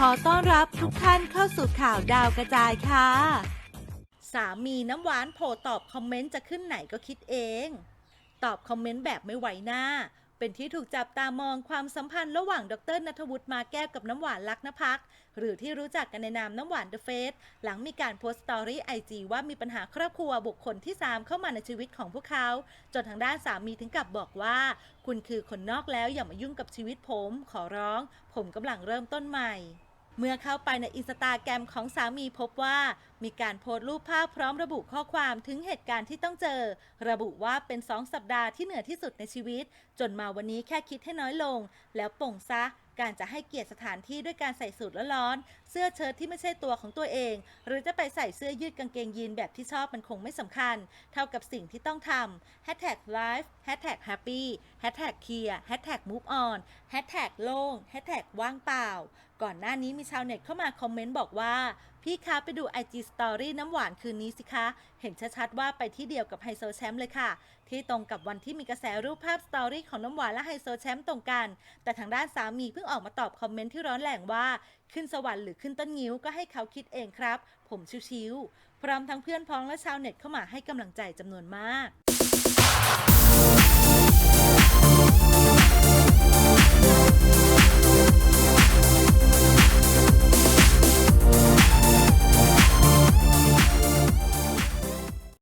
ขอต้อนรับทุกท่านเข้าสู่ข่าวดาวกระจายค่ะ สามีน้ำหวานโผล่ตอบคอมเมนต์จะขึ้นไหนก็คิดเอง ตอบคอมเมนต์แบบไม่ไหวหน้า เป็นที่ถูกจับตามองความสัมพันธ์ระหว่างดรนัทวุฒิมาแก้วกับน้ำหวานลักษณพักหรือที่รู้จักกันในนามน้ำหวานเดอะเฟสหลังมีการโพสต์สตอรี่ไอจีว่ามีปัญหาครอบครัวบุคคลที่ 3 เข้ามาในชีวิตของพวกเขา จนทางด้านสามีถึงกับบอกว่า คุณคือคนนอกแล้วอย่ามายุ่งกับชีวิตผม ขอร้อง ผมกำลังเริ่มต้นใหม่ เมื่อเข้าไปในอินสตาแกรมของสามีพบว่ามีการโพสต์รูปภาพพร้อมระบุข้อความถึงเหตุการณ์ที่ต้องเจอ ระบุว่าเป็น2สัปดาห์ที่เหนื่อยที่สุดในชีวิต จนมาวันนี้แค่คิดให้น้อยลง แล้วป่งซะ การจะให้เกียรติสถานที่ด้วยการใส่สูทร้อนเสื้อเชิ้ตที่ไม่ใช่ตัวของตัวเอง หรือจะไปใส่เสื้อยืดกางเกงยีนแบบที่ชอบมันคงไม่สำคัญ เท่ากับสิ่งที่ต้องทำ hashtag life hashtag happy hashtag clear hashtag move on hashtag โล่ง hashtag ว่างเปล่าก่อนหน้านี้มีชาวเน็ตเข้ามาคอมเมนต์บอกว่า พี่คะไปดู IG Story น้ำหวานคืนนี้สิคะ เห็นชัดๆว่าไปที่เดียวกับไฮโซแชมป์เลยค่ะ ที่ตรงกับวันที่มีกระแสรูปภาพสตอรี่ของน้ำหวานและไฮโซแชมป์ตรงกัน แต่ทางด้านสามีเพิ่งออกมาตอบคอมเมนต์ที่ร้อนแรงว่า ขึ้นสวรรค์หรือขึ้นต้นงิ้วก็ให้เขาคิดเองครับ ผมชิวๆพร้อมทั้งเพื่อนพ้องและชาวเน็ตเข้ามาให้กำลังใจจำนวนมาก